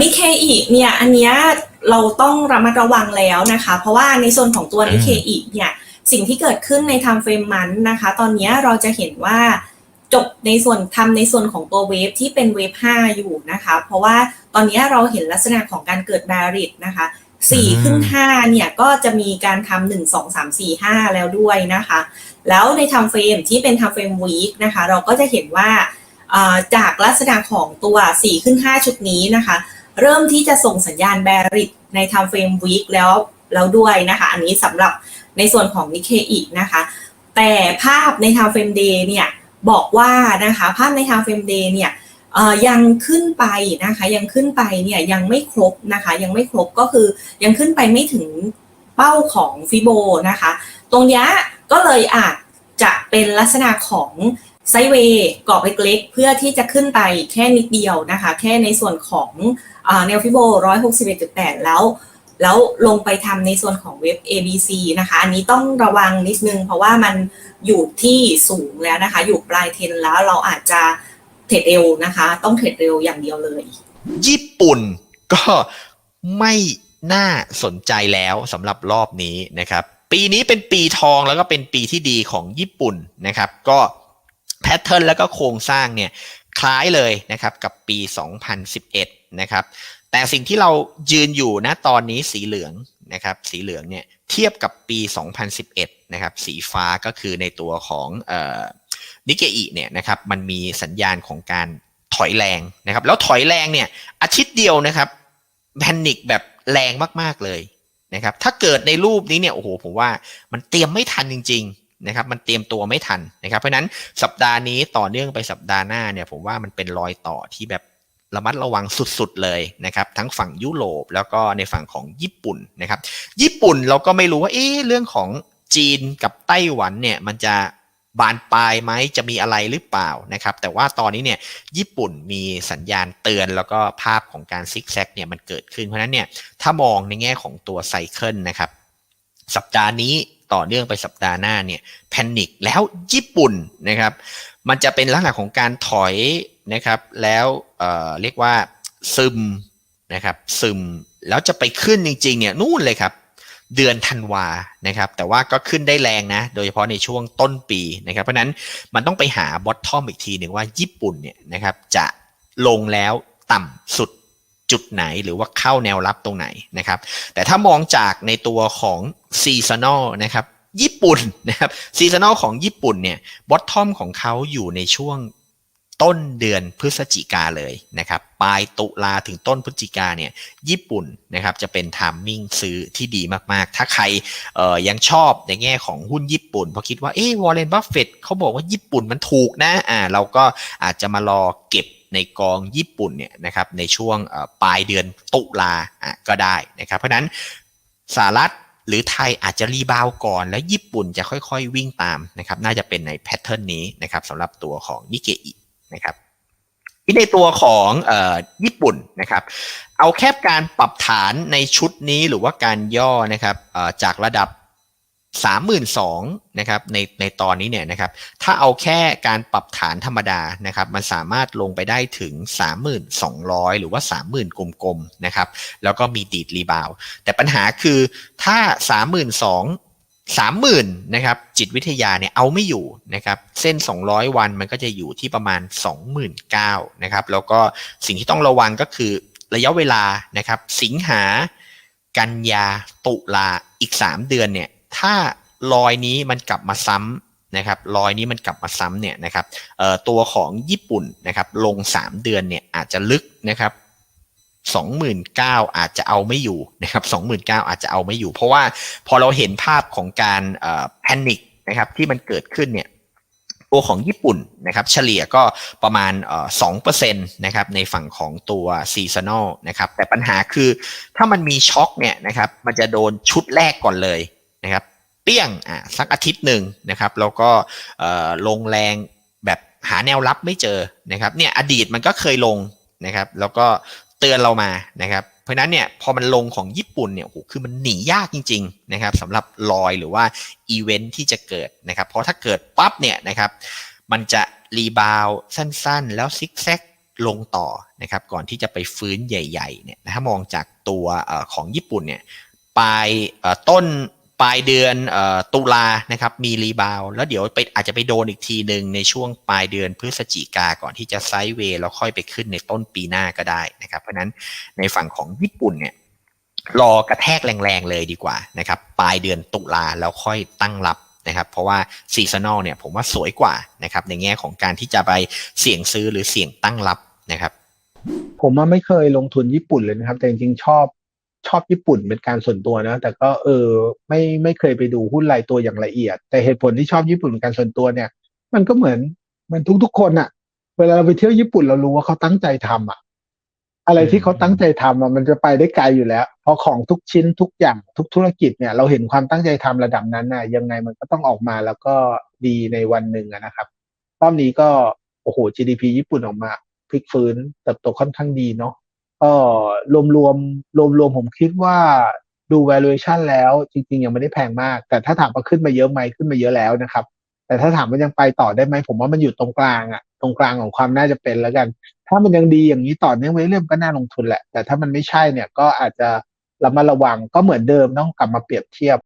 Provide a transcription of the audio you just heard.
นิเคอีเนี่ยอันเนี้ยเราต้องระมัดระวังแล้วนะคะ เพราะว่าในส่วนของตัวนิเคอีเนี่ยสิ่งที่เกิดขึ้นใน time frame มันนะคะ ตอนเนี้ยเราจะเห็นว่าจบในส่วนทำในส่วนของตัวเวฟที่เป็นเวฟ5อยู่นะคะ เพราะว่าตอนเนี้ยเราเห็นลักษณะของการเกิดแบริดนะคะสี่ขึ้นห้าเนี่ยก็จะมีการทำหนึ่งสองสามสี่ห้าแล้วด้วยนะคะ แล้วใน time frame ที่เป็น time frame week นะคะ เราก็จะเห็นว่าอ่าจากลักษณะของตัว 4 ขึ้น 5 ชุดนี้นะคะ เริ่มที่จะส่งสัญญาณ bearish ใน time frame week แล้วแล้วด้วยนะคะ อันนี้สำหรับในส่วนของ Nikkei นะคะ แต่ภาพใน time frame day เนี่ยบอกว่านะคะภาพใน time frame day เนี่ยยังขึ้นไปนะคะ ยังขึ้นไปเนี่ยยังไม่ครบนะคะ ยังไม่ครบก็คือยังขึ้นไปไม่ถึงเป้าของฟิโบนะคะ ตรงนี้ก็เลยอาจจะเป็นลักษณะของ ไซเวย์กรอบเล็กๆเพื่อที่จะขึ้นไปแค่นิดเดียวนะคะ แค่ในส่วนของแนวฟิโบ161.8แล้วแล้วลงไปทำในส่วนของเว็บ ABC นะคะ อันนี้ต้องระวังนิดนึง เพราะว่ามันอยู่ที่สูงแล้วนะคะ อยู่ปลายเทนแล้วเราอาจจะเทรดเร็วนะคะ ต้องเทรดเร็วอย่างเดียวเลย ญี่ปุ่นก็ไม่น่าสนใจแล้วสำหรับรอบนี้นะครับ ปีนี้เป็นปีทองแล้วก็เป็นปีที่ดีของญี่ปุ่นนะครับ ก็ ทเทิร์นแล้วก็โครงสร้างเนี่ยคล้ายเลยนะครับกับปี 2011 นะครับ แต่สิ่งที่เรายืนอยู่นะตอนนี้สีเหลืองนะครับสีเหลืองเนี่ยเทียบกับปี 2011 นะครับสีฟ้าก็คือในตัวของเอ่อนิเกอิเนี่ยนะครับมันมีสัญญาณของการถอยแรงนะครับแล้วถอยแรงเนี่ยอาทิตย์เดียวนะครับแพนิคแบบแรงมากๆเลยนะครับถ้าเกิดในรูปนี้เนี่ยโอ้โหผมว่ามันเตรียมไม่ทันจริง ๆ นะครับมันเตรียมตัวไม่ทันนะครับ เพราะนั้นสัปดาห์นี้ต่อเนื่องไปสัปดาห์หน้าเนี่ยผมว่ามันเป็นรอยต่อที่แบบระมัดระวังสุดๆเลยนะครับ ทั้งฝั่งยุโรปแล้วก็ในฝั่งของญี่ปุ่นนะครับ ญี่ปุ่นเราก็ไม่รู้ว่าเอ๊ะเรื่องของจีนกับไต้หวันเนี่ยมันจะบานปลายไหมจะมีอะไรหรือเปล่านะครับ แต่ว่าตอนนี้เนี่ยญี่ปุ่นมีสัญญาณเตือนแล้วก็ภาพของการซิกแซกเนี่ยมันเกิดขึ้นเพราะนั้นเนี่ยถ้ามองในแง่ของตัวไซเคิลนะครับ สัปดาห์นี้ ต่อเนื่องไปสัปดาห์หน้าเนี่ยแพนิคแล้วญี่ปุ่นนะครับ มันจะเป็นลักษณะของการถอยนะครับ แล้วเอ่อเรียกว่าซึมนะครับ ซึมแล้วจะไปขึ้นจริงๆเนี่ยนู่นเลยครับเดือนธันวานะครับ แต่ว่าก็ขึ้นได้แรงนะ โดยเฉพาะในช่วงต้นปีนะครับ เพราะฉะนั้นมันต้องไปหาบอททอมอีกทีหนึ่งว่าญี่ปุ่นเนี่ยนะครับจะลงแล้วต่ำสุด จุดไหนหรือว่าเข้าแนวรับตรงไหนนะครับ แต่ถ้ามองจากในตัวของซีซันอลนะครับญี่ปุ่นนะครับซีซันอลของญี่ปุ่นเนี่ยบอททอมของเขาอยู่ในช่วง ต้นเดือนพฤศจิกาเลยนะครับปลายตุลาถึงต้นพฤศจิกาเนี่ยญี่ปุ่นนะครับจะเป็นทามมิ่งซื้อที่ดีมากๆ ถ้าใครยังชอบในแง่ของหุ้นญี่ปุ่นเพราะคิดว่าเอ๊วอร์เรนบัฟเฟตเขาบอกว่าญี่ปุ่นมันถูกนะอ่าเราก็อาจจะมารอเก็บในกองญี่ปุ่นเนี่ยนะครับในช่วงปลายเดือนตุลาอะก็ได้นะครับเพราะฉะนั้นสหรัฐหรือไทยอาจจะรีบาวก่อน แล้วญี่ปุ่นจะค่อยๆวิ่งตามนะครับน่าจะเป็นในแพทเทิร์นนี้นะครับสำหรับตัวของนิเกอิ นะครับที่ในตัวของออญี่ปุ่นนะครับ เอาแค่การปรับฐานในชุดนี้หรือว่าการย่อนะครับจากระดับ 32,000นะครับในในตอนนี้เนี่ยนะครับ ถ้าเอาแค่การปรับฐานธรรมดานะครับ มันสามารถลงไปได้ถึง 3,200 หรือว่า 30,000 กลมๆนะครับ แล้วก็มีดีดรีบาว แต่ปัญหาคือถ้า 32,000 30,000นนะครับจิตวิทยาเนี่ยเอาไม่อยู่นะครับเส้น 200 วันมันก็จะอยู่ที่ประมาณ 29,000นะครับแล้วก็สิ่งที่ต้องระวังก็คือระยะเวลานะครับสิงหากันยาตุลาอีก 3 เดือนเนี่ยถ้ารอยนี้มันกลับมาซ้ำนะครับรอยนี้มันกลับมาซ้ำเนี่ยนะครับตัวของญี่ปุ่นนะครับลง 3 เดือนเนี่ยอาจจะลึกนะครับ 29,000 อาจจะเอาไม่อยู่นะครับ29,000 อาจจะเอาไม่อยู่ เพราะว่าพอเราเห็นภาพของการแพนิคนะครับที่มันเกิดขึ้นเนี่ยตัวของญี่ปุ่นนะครับเฉลี่ยก็ประมาณสองเปอร์เซ็นต์นะครับในฝั่งของตัวซีซันอลนะครับแต่ปัญหาคือถ้ามันมีช็อคเนี่ยนะครับมันจะโดนชุดแรกก่อนเลยนะครับเปี้ยงอะสักอาทิตย์หนึ่งนะครับแล้วก็ลงแรงแบบหาแนวรับไม่เจอนะครับเนี่ยอดีตมันก็เคยลงนะครับแล้วก็ เตือนเรามานะครับ เพราะนั้นเนี่ยพอมันลงของญี่ปุ่นเนี่ยโอ้โหคือมันหนียากจริงๆนะครับสำหรับลอยหรือว่าอีเวนท์ที่จะเกิดนะครับ เพราะถ้าเกิดปั๊บเนี่ยนะครับมันจะรีบาวสั้นๆ แล้วซิกแซกลงต่อนะครับก่อนที่จะไปฟื้นใหญ่ๆเนี่ยถ้ามองจากตัวของญี่ปุ่นเนี่ยปลายต้น ปลายเดือนอตุลานะครับมีรีบาวแล้วเดี๋ยวไปอาจจะไปโดนอีกทีหนึ่งในช่วงปลายเดือนพฤศจิกาก่อนที่จะไซด์เวย์แล้วค่อยไปขึ้นในต้นปีหน้าก็ได้นะครับ เพราะนั้นในฝั่งของญี่ปุ่นเนี่ยรอกระแทกแรงๆเลยดีกว่านะครับปลายเดือนตุลาแล้วค่อยตั้งรับนะครับเพราะว่าซีซันอลเนี่ยผมว่าสวยกว่านะครับในแง่ของการที่จะไปเสี่ยงซื้อหรือเสี่ยงตั้งรับนะครับ ผมว่าไม่เคยลงทุนญี่ปุ่นเลยนะครับ แต่จริงๆชอบ ชอบญี่ปุ่นเป็นการส่วนตัวนะ แต่ก็เออไม่ไม่เคยไปดูหุ้นรายตัวอย่างละเอียด แต่เหตุผลที่ชอบญี่ปุ่นเป็นการส่วนตัวเนี่ย มันก็เหมือนเหมันทุกๆคนอะเวลาเราไปเที่ยวญี่ปุ่นเรารู้ว่าเขาตั้งใจทำอะอะไรที่เขาตั้งใจทำอะมันจะไปได้ไกลอยู่แล้ว เพราะของทุกชิ้นทุกอย่างทุกธุรกิจเนี่ย เราเห็นความตั้งใจทำระดับนั้นน่ะยังไงมันก็ต้องออกมาแล้วก็ดีในวันหนึ่งนะครับรอบนี้ก็โอ้โห GDP ญี่ปุ่นออกมาพลิกฟื้นเติบโตค่อนข้างดีเนาะ ก็รวมรวมรวมรวมๆผมคิดว่าดู valuation แล้วจริง ๆ ยังไม่ได้แพงมาก แต่ถ้าถามว่าขึ้นมาเยอะไหมขึ้นมาเยอะแล้วนะครับ แต่ถ้าถามว่ายังไปต่อได้ไหมผมว่ามันอยู่ตรงกลางอะตรงกลางของความน่าจะเป็นแล้วกัน ถ้ามันยังดีอย่างนี้ต่อเนื่องไปเรื่อยก็น่าลงทุนแหละ แต่ถ้ามันไม่ใช่เนี่ยก็อาจจะระมัดระวังก็เหมือนเดิมต้องกลับมาเปรียบเทียบ